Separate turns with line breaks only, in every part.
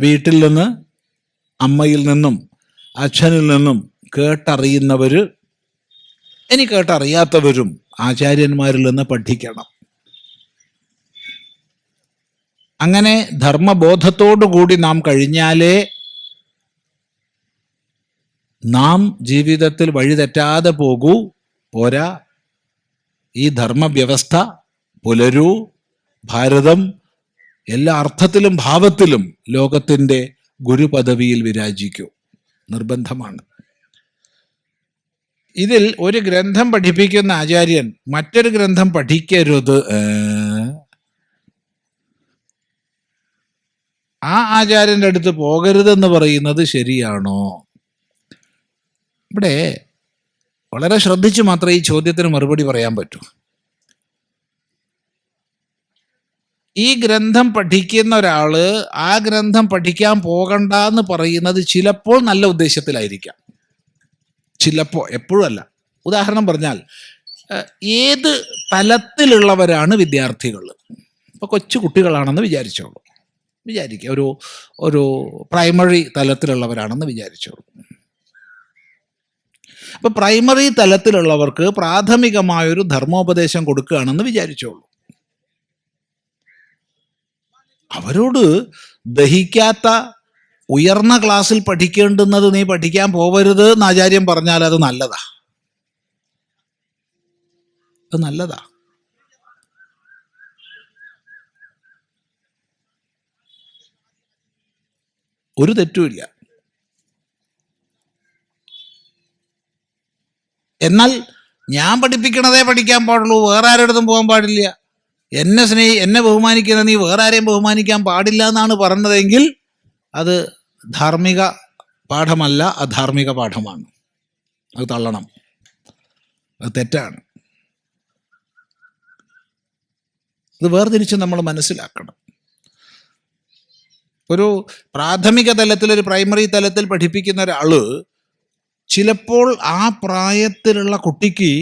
വീട്ടിൽ നിന്ന് അമ്മയിൽ നിന്നും അച്ഛനിൽ നിന്നും കേട്ടറിയുന്നവർ ഇനി കേട്ടറിയാത്തവരും ആചാര്യന്മാരിൽ നിന്ന് പഠിക്കണം. അങ്ങനെ ധർമ്മബോധത്തോടുകൂടി നാം കഴിഞ്ഞാലേ നാം ജീവിതത്തിൽ വഴിതെറ്റാതെ പോകൂ പോരാ. ഈ ധർമ്മവ്യവസ്ഥ പുലരൂ. ഭാരതം എല്ലാ അർത്ഥത്തിലും ഭാവത്തിലും ലോകത്തിന്റെ ഗുരുപദവിയിൽ വിരാജിക്കൂ. നിർബന്ധമാണ്. ഇതിൽ ഒരു ഗ്രന്ഥം പഠിപ്പിക്കുന്ന ആചാര്യൻ മറ്റൊരു ഗ്രന്ഥം പഠിക്കരുത് ആ ആചാര്യന്റെ അടുത്ത് പോകരുതെന്ന് പറയുന്നത് ശരിയാണോ? ഇവിടെ വളരെ ശ്രദ്ധിച്ചു മാത്രമേ ഈ ചോദ്യത്തിന് മറുപടി പറയാൻ പറ്റൂ. ഈ ഗ്രന്ഥം പഠിക്കുന്ന ഒരാൾ ആ ഗ്രന്ഥം പഠിക്കാൻ പോകണ്ട എന്ന് പറയുന്നത് ചിലപ്പോൾ നല്ല ഉദ്ദേശത്തിലായിരിക്കാം. ചിലപ്പോൾ എപ്പോഴും അല്ല. ഉദാഹരണം പറഞ്ഞാൽ ഏത് തലത്തിലുള്ളവരാണ് വിദ്യാർത്ഥികൾ? ഇപ്പോൾ കൊച്ചു കുട്ടികളാണെന്ന് വിചാരിച്ചോളൂ. വിചാരിക്കുക ഒരു ഒരു പ്രൈമറി തലത്തിലുള്ളവരാണെന്ന് വിചാരിച്ചോളൂ. അപ്പൊ പ്രൈമറി തലത്തിലുള്ളവർക്ക് പ്രാഥമികമായൊരു ധർമ്മോപദേശം കൊടുക്കുകയാണെന്ന് വിചാരിച്ചോളൂ. അവരോട് ദഹിക്കാത്ത ഉയർന്ന ക്ലാസ്സിൽ പഠിക്കേണ്ടുന്നത് നീ പഠിക്കാൻ പോവരുത് എന്ന് ആചാര്യം പറഞ്ഞാൽ അത് നല്ലതാ. അത് നല്ലതാ. ഒരു തെറ്റുമില്ല എന്നാൽ ഞാൻ പഠിപ്പിക്കണതേ പഠിക്കാൻ പാടുള്ളൂ വേറെ ആരുടെ അടുത്തും പോകാൻ പാടില്ല. എന്നെ സ്നേഹി എന്നെ ബഹുമാനിക്കുന്ന നീ വേറെ ആരെയും ബഹുമാനിക്കാൻ പാടില്ല എന്നാണ് പറഞ്ഞതെങ്കിൽ അത് ധാർമ്മിക പാഠമല്ല അധാർമിക പാഠമാണ്. അത് തള്ളണം. അത് തെറ്റാണ്. ഇത് വേർതിരിച്ച് നമ്മൾ മനസ്സിലാക്കണം. ഒരു പ്രാഥമിക തലത്തിൽ ഒരു പ്രൈമറി തലത്തിൽ പഠിപ്പിക്കുന്ന ഒരാൾ ചിലപ്പോൾ ആ പ്രായത്തിലുള്ള കുട്ടിക്ക്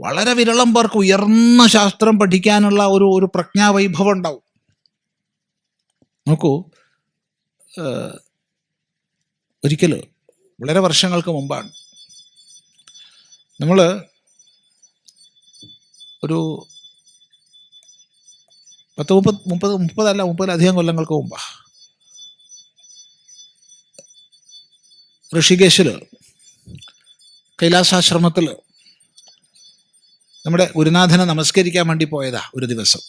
വളരെ വിരളം പേർക്ക്. ഉയർന്ന ശാസ്ത്രം പഠിക്കാനുള്ള ഒരു ഒരു പ്രജ്ഞാവൈഭവം ഉണ്ടാവും. നോക്കൂ ഒരിക്കൽ വളരെ വർഷങ്ങൾക്ക് മുമ്പാണ്. നമ്മൾ ഒരു പത്ത് മുപ്പത് മുപ്പത് മുപ്പതല്ല മുപ്പതിലധികം കൊല്ലങ്ങൾക്ക് മുമ്പാ. ഋഷികേശിൽ കൈലാസാശ്രമത്തിൽ നമ്മുടെ ഗുരുനാഥനെ നമസ്കരിക്കാൻ വേണ്ടി പോയതാ ഒരു ദിവസം.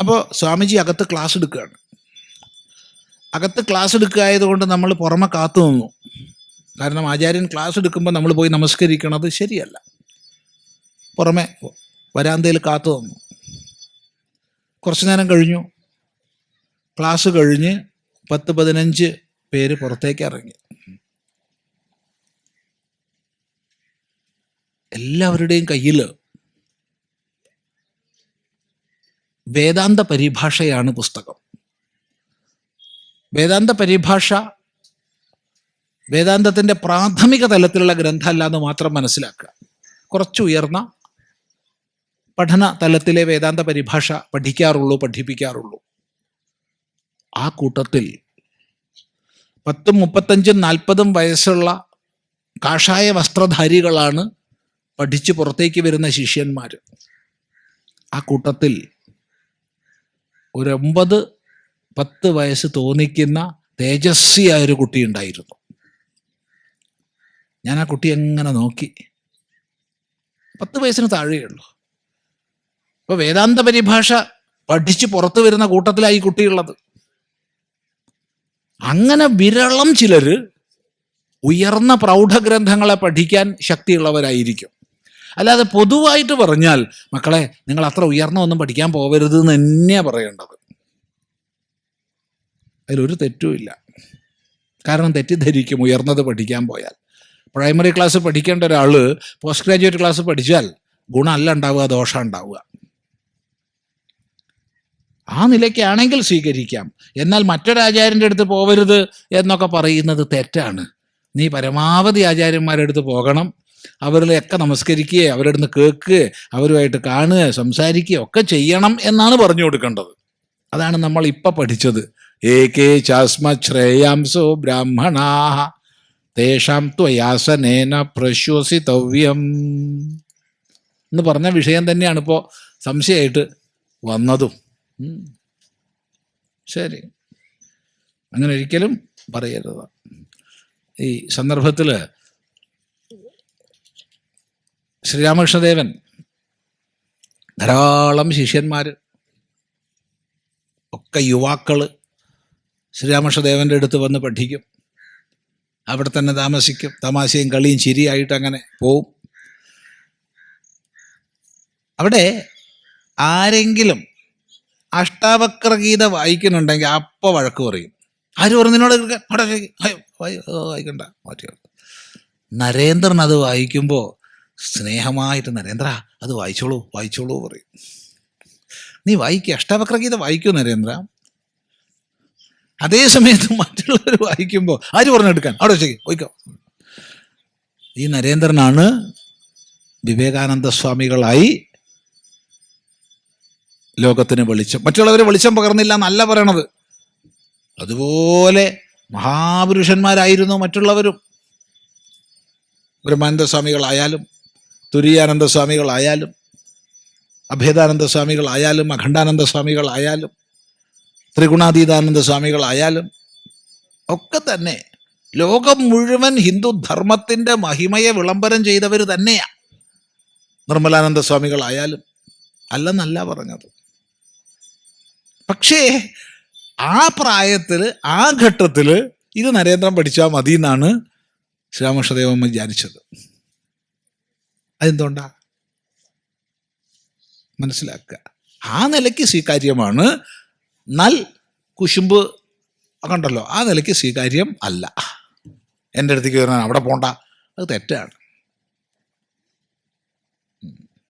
അപ്പോൾ സ്വാമിജി അകത്ത് ക്ലാസ് എടുക്കുകയാണ്. അകത്ത് ക്ലാസ് എടുക്കുകയായതുകൊണ്ട് നമ്മൾ പുറമെ കാത്തു നിന്നു. കാരണം ആചാര്യൻ ക്ലാസ് എടുക്കുമ്പോൾ നമ്മൾ പോയി നമസ്കരിക്കണത് ശരിയല്ല. പുറമെ വരാന്തയിൽ കാത്തു നിന്നു. കുറച്ചു നേരം കഴിഞ്ഞു. ക്ലാസ് കഴിഞ്ഞ് പത്ത് പതിനഞ്ച് പേര് പുറത്തേക്ക് ഇറങ്ങി. എല്ലാവരുടെയും കയ്യിൽ വേദാന്ത പരിഭാഷയാണ് പുസ്തകം. വേദാന്ത പരിഭാഷ വേദാന്തത്തിന്റെ പ്രാഥമിക തലത്തിലുള്ള ഗ്രന്ഥമല്ല എന്ന് മാത്രം മനസ്സിലാക്കുക. കുറച്ചുയർന്ന പഠന തലത്തിലെ വേദാന്ത പരിഭാഷ പഠിക്കാറുള്ളൂ പഠിപ്പിക്കാറുള്ളൂ. ആ കൂട്ടത്തിൽ പത്തും മുപ്പത്തഞ്ചും നാൽപ്പതും വയസ്സുള്ള കാഷായ വസ്ത്രധാരികളാണ് പഠിച്ച് പുറത്തേക്ക് വരുന്ന ശിഷ്യന്മാർ ആ കൂട്ടത്തിൽ ഒരൊമ്പത് പത്ത് വയസ്സ് തോന്നിക്കുന്ന തേജസ്വിയായ ഒരു കുട്ടി ഉണ്ടായിരുന്നു. ഞാൻ ആ കുട്ടി എങ്ങനെ നോക്കി? പത്ത് വയസ്സിന് താഴെയുള്ളൂ അപ്പോൾ വേദാന്ത പരിഭാഷ പഠിച്ച് പുറത്തു വരുന്ന കൂട്ടത്തിലായി കുട്ടിയുള്ളത് അങ്ങനെ വിരളം ചിലര് ഉയർന്ന പ്രൗഢഗ്രന്ഥങ്ങളെ പഠിക്കാൻ ശക്തിയുള്ളവരായിരിക്കും. അല്ലാതെ പൊതുവായിട്ട് പറഞ്ഞാൽ മക്കളെ നിങ്ങൾ അത്ര ഉയർന്ന ഒന്നും പഠിക്കാൻ പോകരുത് എന്ന് തന്നെയാണ് പറയേണ്ടത്. അതിലൊരു തെറ്റുമില്ല കാരണം തെറ്റിദ്ധരിക്കും ഉയർന്നത് പഠിക്കാൻ പോയാൽ. പ്രൈമറി ക്ലാസ് പഠിക്കേണ്ട ഒരാൾ പോസ്റ്റ് ഗ്രാജുവേറ്റ് ക്ലാസ് പഠിച്ചാൽ ഗുണമല്ല ഉണ്ടാവുക ദോഷം ഉണ്ടാവുക. ആ നിലയ്ക്കാണെങ്കിൽ സ്വീകരിക്കാം. എന്നാൽ മറ്റൊരാചാര്യന്റെ അടുത്ത് പോവരുത് എന്നൊക്കെ പറയുന്നത് തെറ്റാണ്. നീ പരമാവധി ആചാര്യന്മാരുടെ അടുത്ത് പോകണം. അവരിലൊക്കെ നമസ്കരിക്കുക അവരുടെ നിന്ന് കേൾക്കുക അവരുമായിട്ട് കാണുക സംസാരിക്കുക ഒക്കെ ചെയ്യണം എന്നാണ് പറഞ്ഞു കൊടുക്കേണ്ടത്. അതാണ് നമ്മൾ ഇപ്പം പഠിച്ചത്. ഏകേ ചാസ്മ ശ്രേയാംസോ ബ്രാഹ്മണാഹ തേഷാം ത്വയാസനേന പ്രശ്വസിതവ്യം എന്ന് പറഞ്ഞ വിഷയം തന്നെയാണ് ഇപ്പോൾ സംശയമായിട്ട് വന്നതും. ശരി. അങ്ങനെ ഒരിക്കലും പറയരുത്. ഈ സന്ദർഭത്തിൽ ശ്രീരാമകൃഷ്ണദേവൻ ധാരാളം ശിഷ്യന്മാർ ഒക്കെ യുവാക്കൾ ശ്രീരാമകൃഷ്ണദേവന്റെ അടുത്ത് വന്ന് പഠിക്കും അവിടെ തന്നെ താമസിക്കും തമാശയും കളിയും ചിരിയായിട്ട് അങ്ങനെ പോവും അവിടെ ആരെങ്കിലും അഷ്ടാവക്രഗീത വായിക്കുന്നുണ്ടെങ്കിൽ അപ്പം വഴക്ക് പറയും ആര് പറഞ്ഞു നിന്നോട്? അവിടെ വായിക്കണ്ട മാറ്റി. നരേന്ദ്രൻ അത് വായിക്കുമ്പോൾ സ്നേഹമായിട്ട് നരേന്ദ്ര അത് വായിച്ചോളൂ വായിച്ചോളൂ പറയും. നീ വായിക്കുക അഷ്ടാവക്രഗീത വായിക്കൂ നരേന്ദ്ര. അതേ സമയത്ത് മറ്റുള്ളവർ വായിക്കുമ്പോൾ ആര് പറഞ്ഞെടുക്കാൻ? അവിടെ വെച്ചേക്ക് പോയിക്കോ. ഈ നരേന്ദ്രനാണ് വിവേകാനന്ദ സ്വാമികളായി ലോകത്തിന് വെളിച്ചം. മറ്റുള്ളവർ വെളിച്ചം പകർന്നില്ല എന്നല്ല പറയണത്. അതുപോലെ മഹാപുരുഷന്മാരായിരുന്നു മറ്റുള്ളവരും. ബ്രഹ്മാനന്ദ സ്വാമികളായാലും തുരിയാനന്ദ സ്വാമികളായാലും അഭേദാനന്ദ സ്വാമികളായാലും അഖണ്ഡാനന്ദ സ്വാമികളായാലും ത്രിഗുണാതീതാനന്ദ സ്വാമികളായാലും ഒക്കെ തന്നെ ലോകം മുഴുവൻ ഹിന്ദു ധർമ്മത്തിന്റെ മഹിമയെ വിളംബരം ചെയ്തവർ തന്നെയാണ് നിർമ്മലാനന്ദ സ്വാമികളായാലും അല്ലെന്നല്ല പറഞ്ഞത്. പക്ഷേ ആ പ്രായത്തിൽ ആ ഘട്ടത്തിൽ ഇത് നരേന്ദ്രൻ പഠിച്ചാൽ മതി എന്നാണ് ശ്രീരാമകൃഷ്ണദേവൻ വിചാരിച്ചത്. അതെന്തുകൊണ്ടാ? മനസ്സിലാക്കുക. ആ നിലയ്ക്ക് സ്വീകാര്യമാണ്. നൽ കുശുമ്പ് കണ്ടല്ലോ. ആ നിലയ്ക്ക് സ്വീകാര്യം അല്ല. എന്റെ അടുത്തേക്ക് വരാൻ അവിടെ പോണ്ട. അത് തെറ്റാണ്.